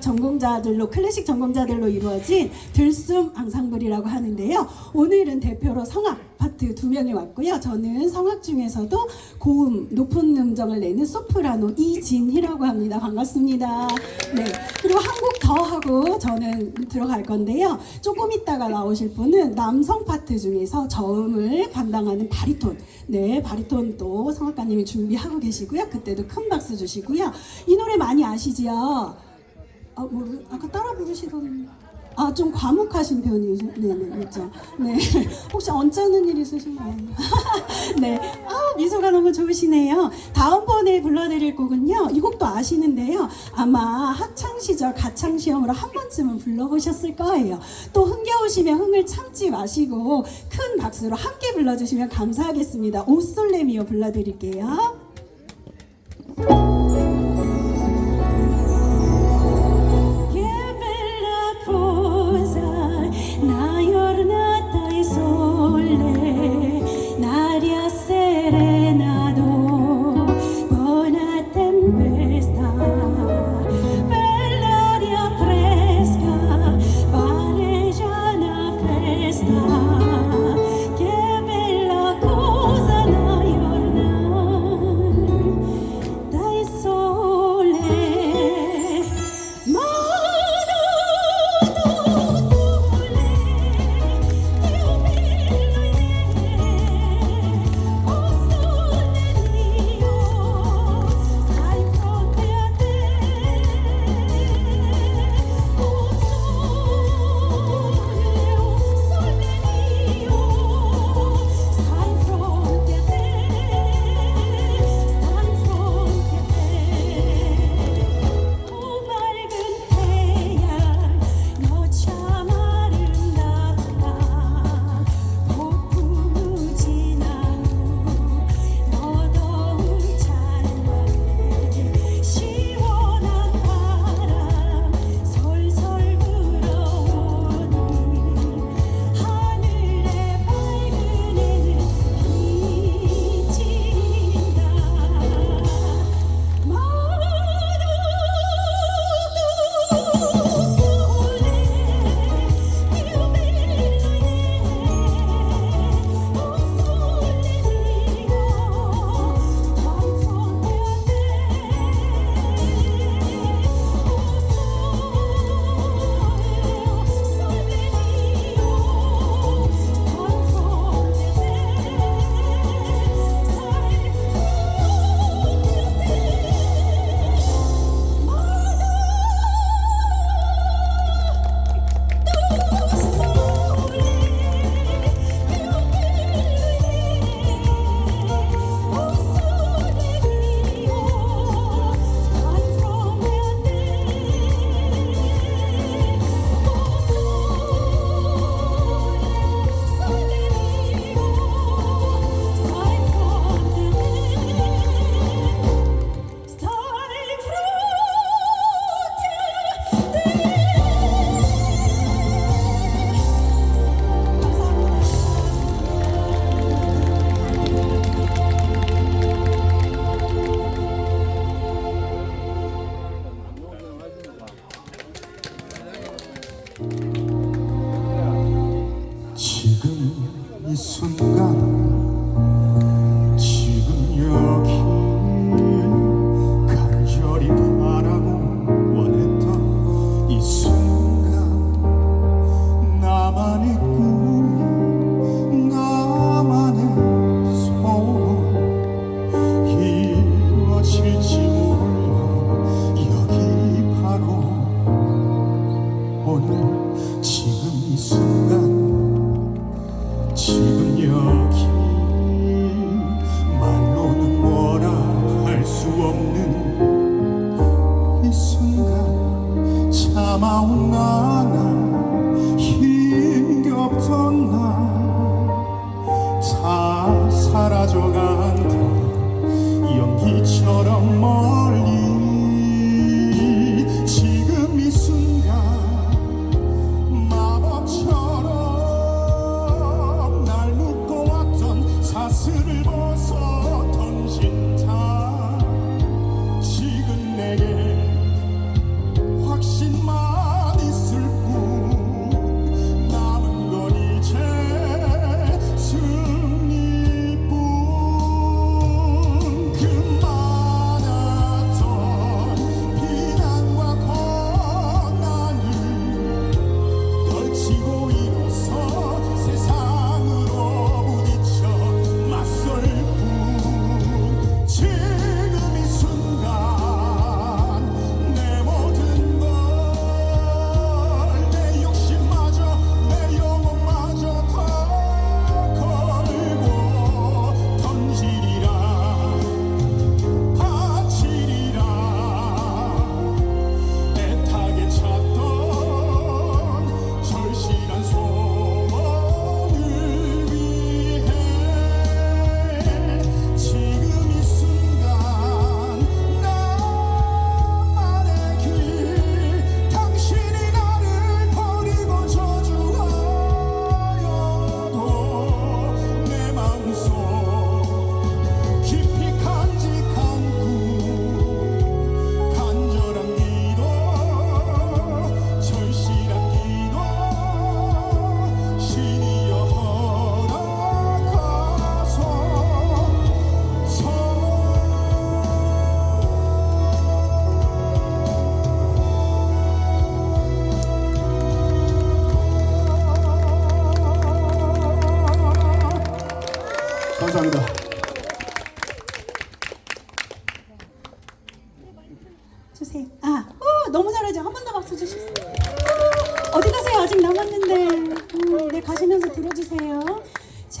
전공자들로 클래식 전공자들로 이루어진 들숨 앙상블이라고 하는데요. 오늘은 대표로 성악 파트 두 명이 왔고요. 저는 성악 중에서도 고음 높은 음정을 내는 소프라노 이진희라고 합니다. 반갑습니다. 네. 그리고 한곡더 하고 저는 들어갈 건데요. 조금 있다가 나오실 분은 남성 파트 중에서 저음을 감당하는 바리톤. 네, 바리톤도 성악가님이 준비하고 계시고요. 그때도 큰 박수 주시고요. 이 노래 많이 아시지요? 아, 모르, 아까 따라 부르시던. 아, 좀 과묵하신 편이죠. 네, 네, 그렇죠. 네. 혹시 언짢은 일 있으신가요? 네. 아, 미소가 너무 좋으시네요. 다음번에 불러드릴 곡은요. 이 곡도 아시는데요. 아마 학창 시절 가창 시험으로 한 번쯤은 불러보셨을 거예요. 또 흥겨우시면 흥을 참지 마시고 큰 박수로 함께 불러주시면 감사하겠습니다. 오솔레미오 불러드릴게요.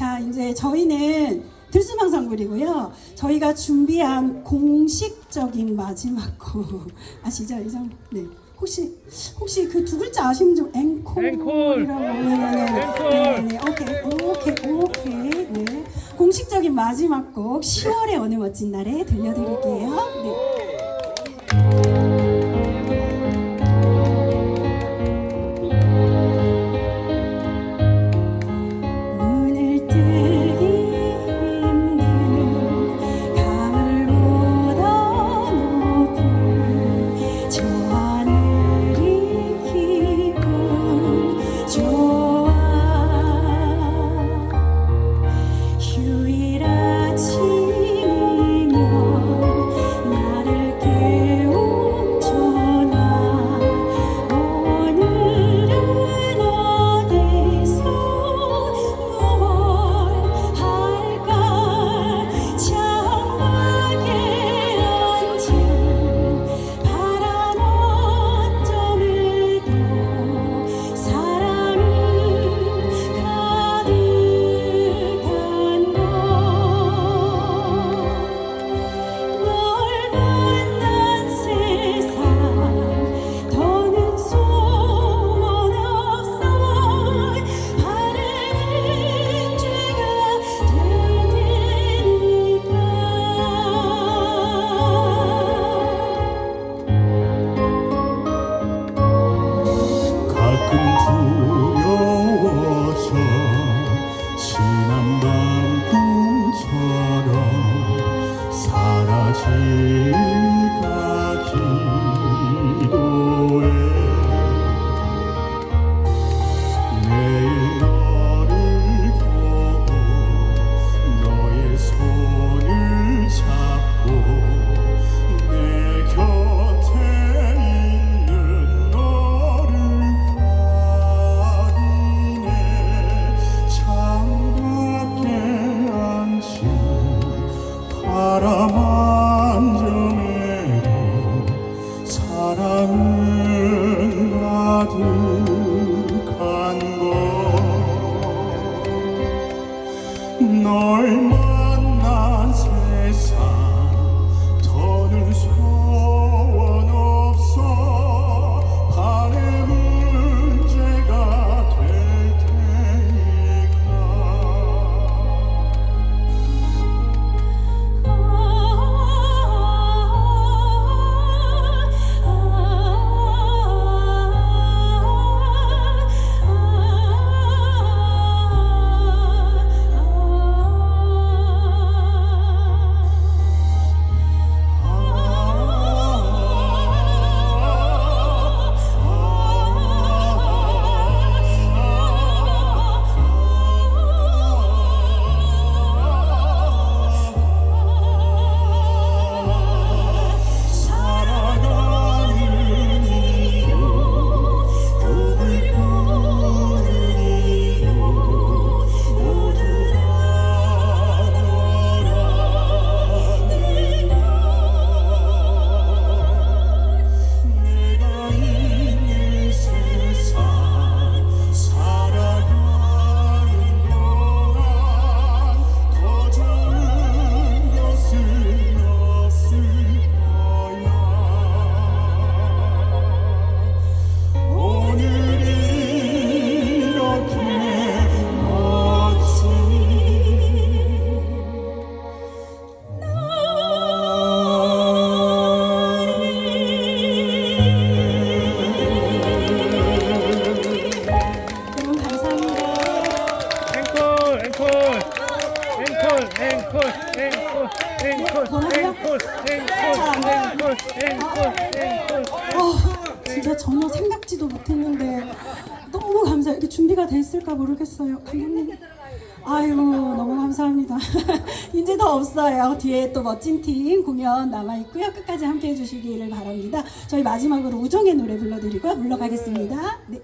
자, 이제 저희는 들수방송물이고요. 저희가 준비한 공식적인 마지막 곡 아시죠, 이정? 네. 혹시 혹시 그 두 글자 아시는 좀 앵콜이라고 네네네 네네 오케이 오케이 오케이 네 공식적인 마지막 곡 10월의 어느 멋진 날에 들려드릴게요. 네. 생각지도 못했는데 너무 감사. 이게 준비가 돼 있을까 모르겠어요, 감독님. 아유 너무 감사합니다. 이제 더 없어요. 뒤에 또 멋진 팀 공연 남아 있고요. 끝까지 함께 해주시기를 바랍니다. 저희 마지막으로 우정의 노래 불러드리고 물러가겠습니다. 네.